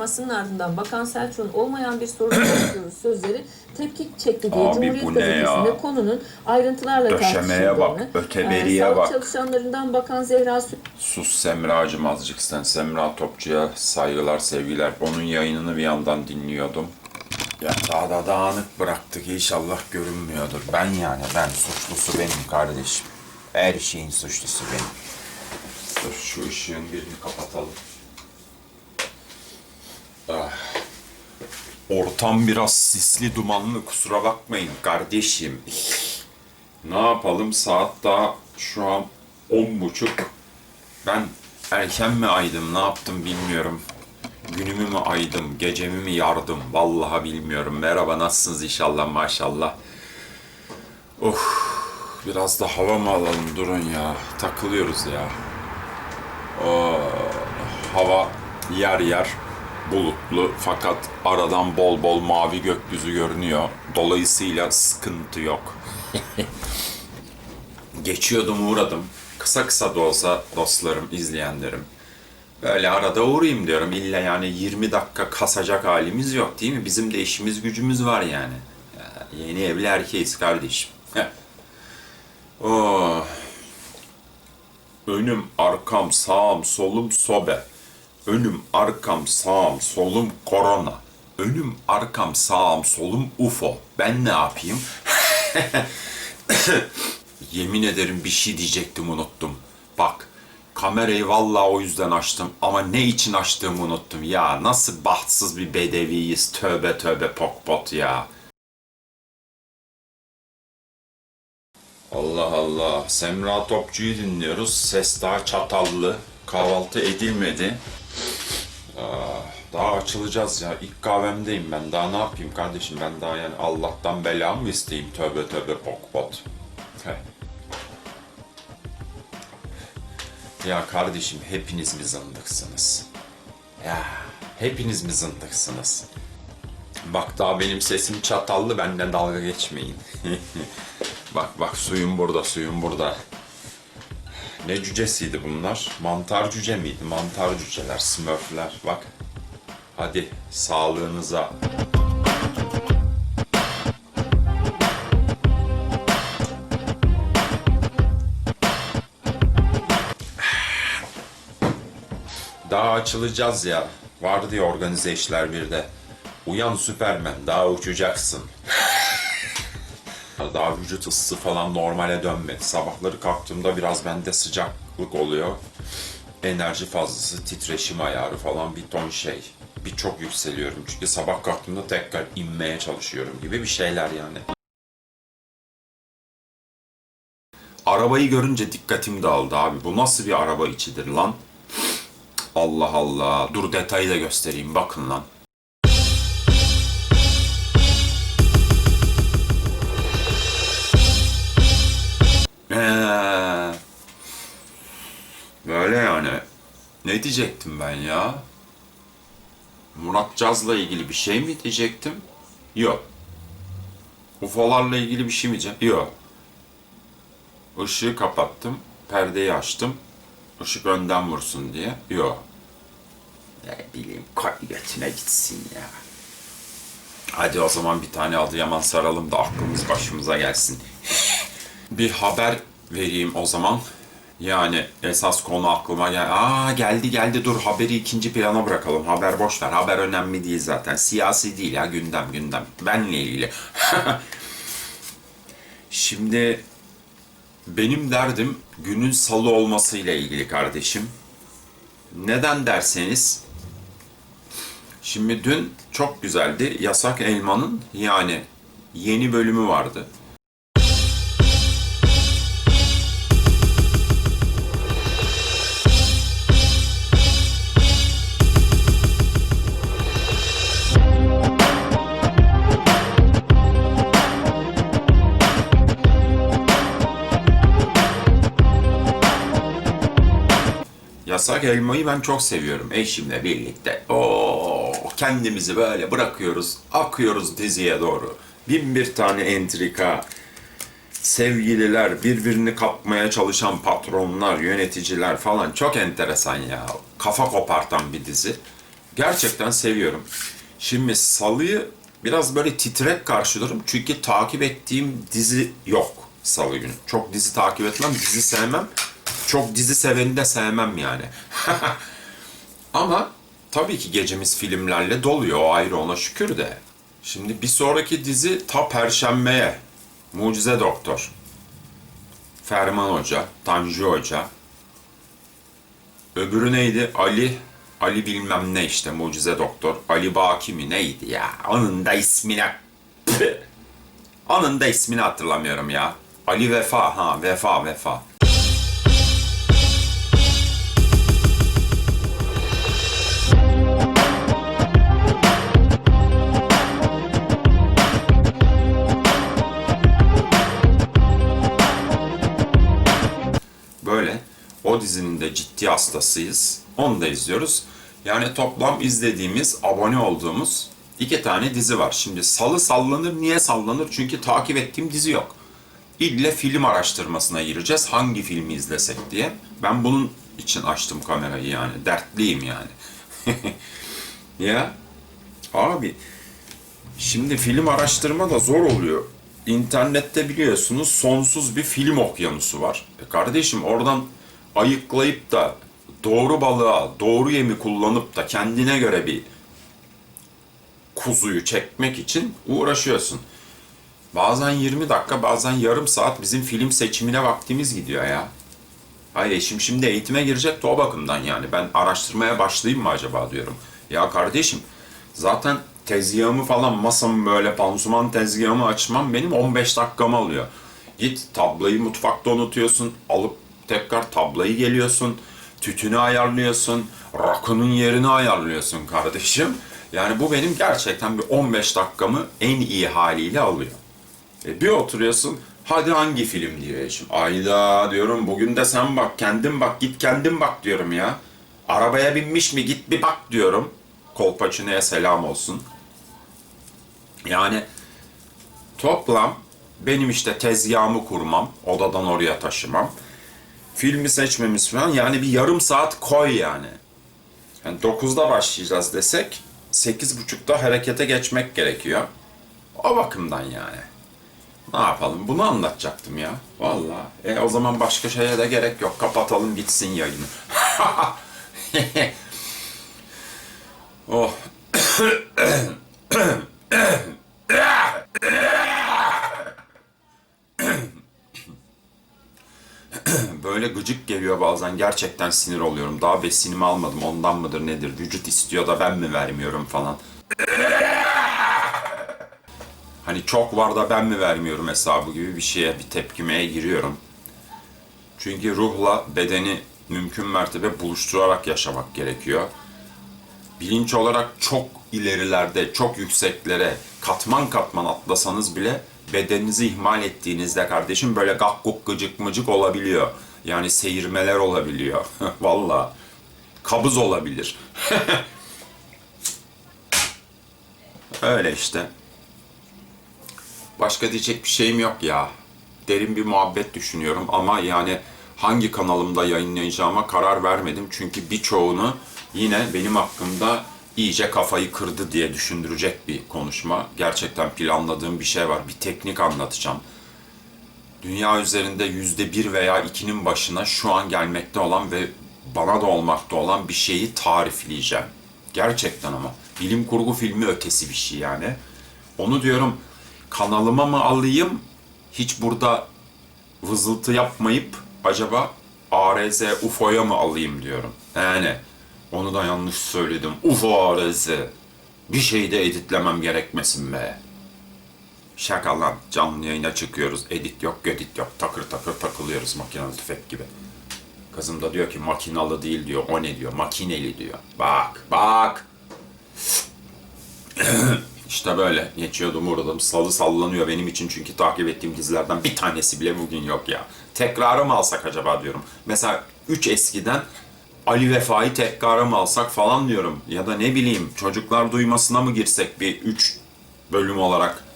açıklamasının ardından Bakan Selçuk'un olmayan bir sorun yaşıyoruz sözleri tepki çekti diye Abi Cumhuriyet ya? Gazetesi'nde konunun ayrıntılarla Döşemeye bak, öteberiye sağlık bak. çalışanlarından Bakan Zehra Sü- Sus Semra'cığım azıcık sen. Semra Topçu'ya saygılar, sevgiler. Onun yayınını bir yandan dinliyordum. Ya daha da dağınık bıraktık. İnşallah görünmüyordur. Ben yani, ben. Suçlusu benim kardeşim. Her şeyin suçlusu benim. Dur şu ışığın birini kapatalım. Ah. Ortam biraz sisli dumanlı kusura bakmayın kardeşim. Ne yapalım saat daha şu an on buçuk. Ben erken mi aydım ne yaptım bilmiyorum. Günümü mü aydım, gecemi mi yardım vallahi bilmiyorum. Merhaba nasılsınız inşallah maşallah. Of biraz da hava mı alalım durun ya. Takılıyoruz ya. Oo, hava yer yer bulutlu fakat aradan bol bol mavi gökyüzü görünüyor. Dolayısıyla sıkıntı yok. Geçiyordum uğradım. Kısa kısa da olsa dostlarım, izleyenlerim. Böyle arada uğrayayım diyorum. İlla yani 20 dakika kasacak halimiz yok değil mi? Bizim de işimiz gücümüz var yani. Ya, yeni evli erkeğiz kardeşim. Oh. Önüm, arkam, sağım, solum sobe. Önüm, arkam, sağım, solum korona. Önüm, arkam, sağım, solum UFO. Ben ne yapayım? Yemin ederim bir şey diyecektim unuttum. Bak kamerayı vallahi o yüzden açtım ama ne için açtığımı unuttum. Ya nasıl bahtsız bir bedeviyiz tövbe tövbe pokpot ya. Allah Allah. Semra Topçu'yu dinliyoruz. Ses daha çatallı. Kahvaltı edilmedi. Ah, Daha açılacağız ya. İlk kahvemdeyim ben. Daha ne yapayım kardeşim? Ben daha yani Allah'tan belamı mı isteyeyim? Tövbe tövbe pokpot. Heh. Ya kardeşim hepiniz mi zındıksınız? Ya hepiniz mi zındıksınız? Bak daha benim sesim çatallı benden dalga geçmeyin. bak bak suyum burada suyum burada. Ne cücesiydi bunlar? Mantar cüce miydi? Mantar cüceler, smurfler. Bak. Hadi sağlığınıza. Daha açılacağız ya. Vardı ya organize işler bir de. Uyan Süpermen, daha uçacaksın. Daha vücut ısısı falan normale dönmedi. Sabahları kalktığımda biraz bende sıcaklık oluyor. Enerji fazlası, titreşim ayarı falan bir ton şey. Bir çok yükseliyorum. Çünkü sabah kalktığımda tekrar inmeye çalışıyorum gibi bir şeyler yani. Arabayı görünce dikkatim dağıldı abi. Bu nasıl bir araba içidir lan? Allah Allah. Dur detayı da göstereyim. Bakın lan. Ne diyecektim ben ya? Murat Caz'la ilgili bir şey mi diyecektim? Yok. UFO'larla ilgili bir şey mi diyeceğim? Yok. Işığı kapattım, perdeyi açtım. Işık önden vursun diye. Yok. Ne bileyim koy götüne gitsin ya. Hadi o zaman bir tane Adıyaman saralım da aklımız başımıza gelsin. bir haber vereyim o zaman. Yani esas konu aklıma gel. Aa geldi geldi dur haberi ikinci plana bırakalım. Haber boş ver. Haber önemli değil zaten. Siyasi değil ya gündem gündem. Benle ilgili. Şimdi benim derdim günün salı olmasıyla ilgili kardeşim. Neden derseniz Şimdi dün çok güzeldi. Yasak Elma'nın yani yeni bölümü vardı. Yasak elmayı ben çok seviyorum eşimle birlikte. Oo, kendimizi böyle bırakıyoruz, akıyoruz diziye doğru. Bin bir tane entrika, sevgililer, birbirini kapmaya çalışan patronlar, yöneticiler falan çok enteresan ya. Kafa kopartan bir dizi. Gerçekten seviyorum. Şimdi Salı'yı biraz böyle titrek karşılıyorum. Çünkü takip ettiğim dizi yok Salı günü. Çok dizi takip etmem, dizi sevmem. Çok dizi seveni de sevmem yani. Ama tabii ki gecemiz filmlerle doluyor. O ayrı ona şükür de. Şimdi bir sonraki dizi ta Perşembe'ye. Mucize Doktor. Ferman Hoca, Tanju Hoca. Öbürü neydi? Ali, Ali bilmem ne işte Mucize Doktor. Ali Baki mi neydi ya? Onun da ismine... Onun da ismini hatırlamıyorum ya. Ali Vefa, ha Vefa, Vefa. Ciddi hastasıyız. Onu da izliyoruz. Yani toplam izlediğimiz, abone olduğumuz iki tane dizi var. Şimdi salı sallanır. Niye sallanır? Çünkü takip ettiğim dizi yok. İlle film araştırmasına gireceğiz. Hangi filmi izlesek diye. Ben bunun için açtım kamerayı yani. Dertliyim yani. ya abi Şimdi film araştırma da zor oluyor. İnternette biliyorsunuz sonsuz bir film okyanusu var. E kardeşim oradan ayıklayıp da doğru balığa, doğru yemi kullanıp da kendine göre bir kuzuyu çekmek için uğraşıyorsun. Bazen 20 dakika, bazen yarım saat bizim film seçimine vaktimiz gidiyor ya. Hayır eşim şimdi eğitime girecek de o bakımdan yani. Ben araştırmaya başlayayım mı acaba diyorum. Ya kardeşim zaten tezgahımı falan masamı böyle pansuman tezgahımı açmam benim 15 dakikamı alıyor. Git tablayı mutfakta unutuyorsun. Alıp tekrar tablayı geliyorsun. Tütünü ayarlıyorsun. Rakının yerini ayarlıyorsun kardeşim. Yani bu benim gerçekten bir 15 dakikamı en iyi haliyle alıyor. E bir oturuyorsun, hadi hangi film diyor eşim. Ayda diyorum, bugün de sen bak, kendin bak, git kendin bak diyorum ya. Arabaya binmiş mi git bir bak diyorum. Kolpaçino'ya selam olsun. Yani toplam benim işte tezgahımı kurmam, odadan oraya taşımam. Filmi seçmemiz falan yani bir yarım saat koy yani. Yani 9'da başlayacağız desek 8.30'da harekete geçmek gerekiyor. O bakımdan yani. Ne yapalım? Bunu anlatacaktım ya. Vallahi. E o zaman başka şeye de gerek yok. Kapatalım gitsin yayını. oh. Böyle gıcık geliyor bazen. Gerçekten sinir oluyorum. Daha besinimi almadım. Ondan mıdır nedir? Vücut istiyor da ben mi vermiyorum falan. Hani çok var da ben mi vermiyorum hesabı gibi bir şeye, bir tepkimeye giriyorum. Çünkü ruhla bedeni mümkün mertebe buluşturarak yaşamak gerekiyor. Bilinç olarak çok ilerilerde, çok yükseklere katman katman atlasanız bile bedeninizi ihmal ettiğinizde kardeşim böyle gakkuk gıcık mıcık olabiliyor. Yani seyirmeler olabiliyor. Valla. Kabız olabilir. Öyle işte. Başka diyecek bir şeyim yok ya. Derin bir muhabbet düşünüyorum ama yani hangi kanalımda yayınlayacağıma karar vermedim. Çünkü birçoğunu yine benim hakkımda iyice kafayı kırdı diye düşündürecek bir konuşma. Gerçekten planladığım bir şey var. Bir teknik anlatacağım. Dünya üzerinde yüzde bir veya ikinin başına şu an gelmekte olan ve bana da olmakta olan bir şeyi tarifleyeceğim. Gerçekten ama. Bilim kurgu filmi ötesi bir şey yani. Onu diyorum kanalıma mı alayım? Hiç burada vızıltı yapmayıp acaba ARZ UFO'ya mı alayım diyorum. Yani onu da yanlış söyledim. UFO ARZ. Bir şey de editlemem gerekmesin be. Şaka lan. Canlı yayına çıkıyoruz. Edit yok, edit yok. Takır takır takılıyoruz makinalı tüfek gibi. Kızım da diyor ki makinalı değil diyor. O ne diyor? Makineli diyor. Bak, bak. İşte böyle geçiyordum uğradım. Salı sallanıyor benim için çünkü takip ettiğim dizilerden bir tanesi bile bugün yok ya. Tekrarı mı alsak acaba diyorum. Mesela 3 eskiden Ali Vefa'yı tekrarı mı alsak falan diyorum. Ya da ne bileyim çocuklar duymasına mı girsek bir 3 bölüm olarak.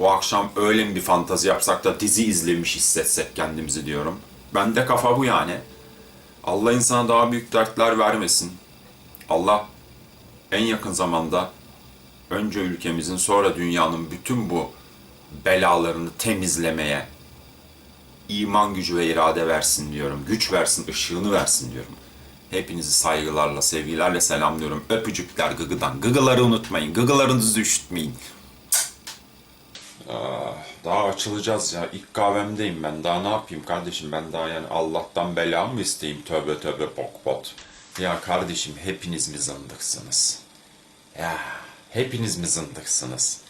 Bu akşam öyle bir fantazi yapsak da dizi izlemiş hissetsek kendimizi diyorum. Bende kafa bu yani. Allah insana daha büyük dertler vermesin. Allah en yakın zamanda önce ülkemizin sonra dünyanın bütün bu belalarını temizlemeye iman gücü ve irade versin diyorum. Güç versin, ışığını versin diyorum. Hepinizi saygılarla, sevgilerle selamlıyorum. Öpücükler gıgıdan. Gıgıları unutmayın. Gıgılarınızı üşütmeyin. Ah, daha açılacağız ya. İlk kahvemdeyim ben. Daha ne yapayım kardeşim? Ben daha yani Allah'tan bela mı isteyeyim? Tövbe tövbe bok bot. Ya kardeşim hepiniz mi zındıksınız? Ya hepiniz mi zındıksınız?